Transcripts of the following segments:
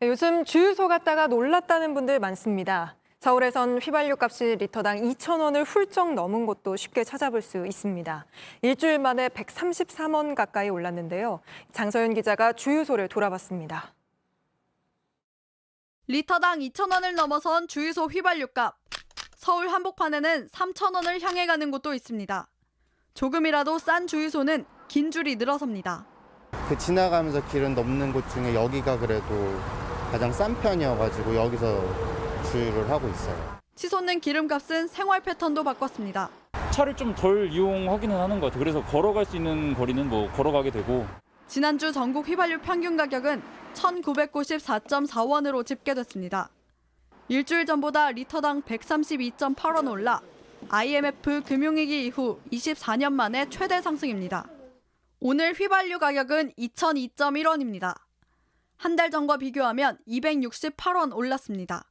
네, 요즘 주유소 갔다가 놀랐다는 분들 많습니다. 서울에선 휘발유 값이 리터당 2,000원을 훌쩍 넘은 곳도 쉽게 찾아볼 수 있습니다. 일주일 만에 133원 가까이 올랐는데요. 장서윤 기자가 주유소를 돌아봤습니다. 리터당 2,000원을 넘어선 주유소 휘발유 값. 서울 한복판에는 3,000원을 향해 가는 곳도 있습니다. 조금이라도 싼 주유소는 긴 줄이 늘어섭니다. 그 지나가면서 길은 넘는 곳 중에 여기가 그래도 가장 싼 편이어가지고 여기서 주유를 하고 있어요. 치솟는 기름값은 생활 패턴도 바꿨습니다. 차를 좀 덜 이용하기는 하는 것 같아요. 그래서 걸어갈 수 있는 거리는 뭐 걸어가게 되고 지난주 전국 휘발유 평균 가격은 1,994.4원으로 집계됐습니다. 일주일 전보다 리터당 132.8원 올라 IMF 금융위기 이후 24년 만에 최대 상승입니다. 오늘 휘발유 가격은 2,002.1원입니다. 한 달 전과 비교하면 268원 올랐습니다.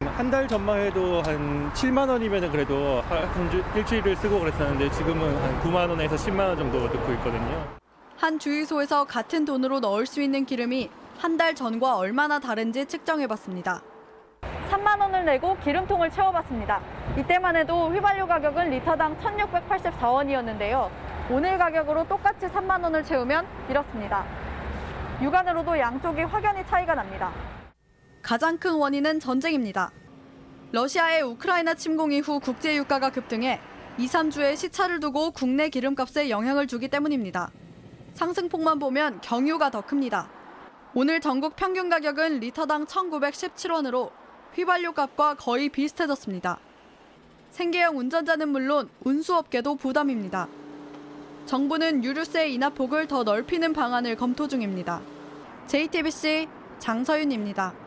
한 달 전만 해도 한 7만 원이면 그래도 한 주- 일주일을 쓰고 그랬었는데 지금은 한 9만 원에서 10만 원 정도 넣고 있거든요. 한 주유소에서 같은 돈으로 넣을 수 있는 기름이 한 달 전과 얼마나 다른지 측정해봤습니다. 3만 원을 내고 기름통을 채워봤습니다. 이때만 해도 휘발유 가격은 리터당 1,684원이었는데요. 오늘 가격으로 똑같이 3만 원을 채우면 이렇습니다. 육안으로도 양쪽이 확연히 차이가 납니다. 가장 큰 원인은 전쟁입니다. 러시아의 우크라이나 침공 이후 국제 유가가 급등해 2, 3주의 시차를 두고 국내 기름값에 영향을 주기 때문입니다. 상승폭만 보면 경유가 더 큽니다. 오늘 전국 평균 가격은 리터당 1,917원으로 휘발유 값과 거의 비슷해졌습니다. 생계형 운전자는 물론 운수업계도 부담입니다. 정부는 유류세 인하폭을 더 넓히는 방안을 검토 중입니다. JTBC 장서윤입니다.